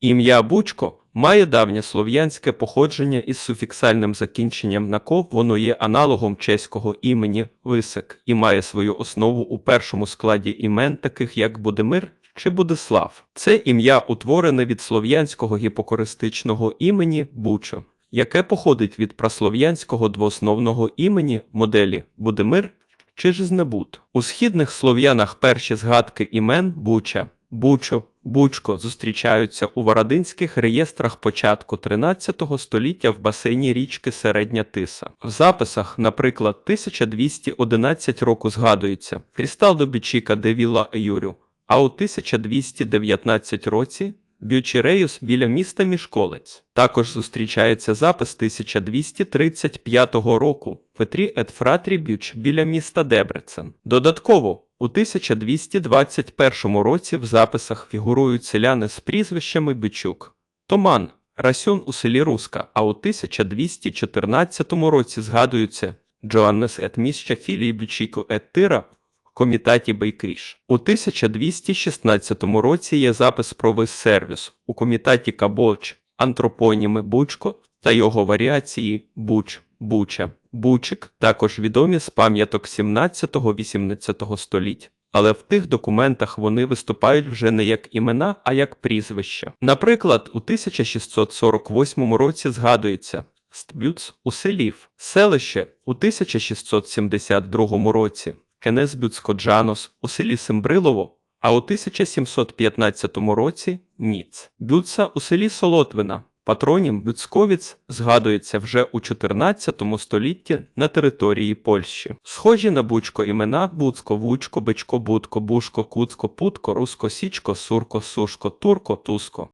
Ім'я Бучко має давнє слов'янське походження із суфіксальним закінченням на «ко», воно є аналогом чеського імені Лисик і має свою основу у першому складі імен, таких як Будимир чи Будислав. Це ім'я утворене від слов'янського гіпокористичного імені Бучо, яке походить від праслов'янського двоосновного імені моделі Будимир чи Жизнебут. У східних слов'янах перші згадки імен Буча, Бучо, Бучко зустрічаються у варадинських реєстрах початку 13 століття в басейні річки Середня Тиса. В записах, наприклад, 1211 року згадується Крістал до Бічіка де Вілла Юрю, а у 1219 році Бючіреюс біля міста Мішколець. Також зустрічається запис 1235 року Петрі ет Фратрі біля міста Дебрецен. Додатково, у 1221 році в записах фігурують селяни з прізвищами Бичук, Томан, Расюн у селі Руска, а у 1214 році згадуються Джоаннес ет міща Філії Бючіко ет Тира в комітаті Бейкріш. У 1216 році є запис про вис сервіс у комітаті Каболч, антропоніми Бучко та його варіації Буч, Буча, Бучик, також відомі з пам'яток 17-18 століть. Але в тих документах вони виступають вже не як імена, а як прізвища. Наприклад, у 1648 році згадується Стбюц у селів, селище у 1672 році, Кенесбюцко-Джанос у селі Сембрилово, а у 1715 році Ніц. Бюца у селі Солотвина. Патронім Бюцковіц згадується вже у 14 столітті на території Польщі. Схожі на бучко імена Буцко, Вучко, Бичко, Будко, Бушко, Куцко, Путко, Руско, Січко, Сурко, Сушко, Турко, Туско.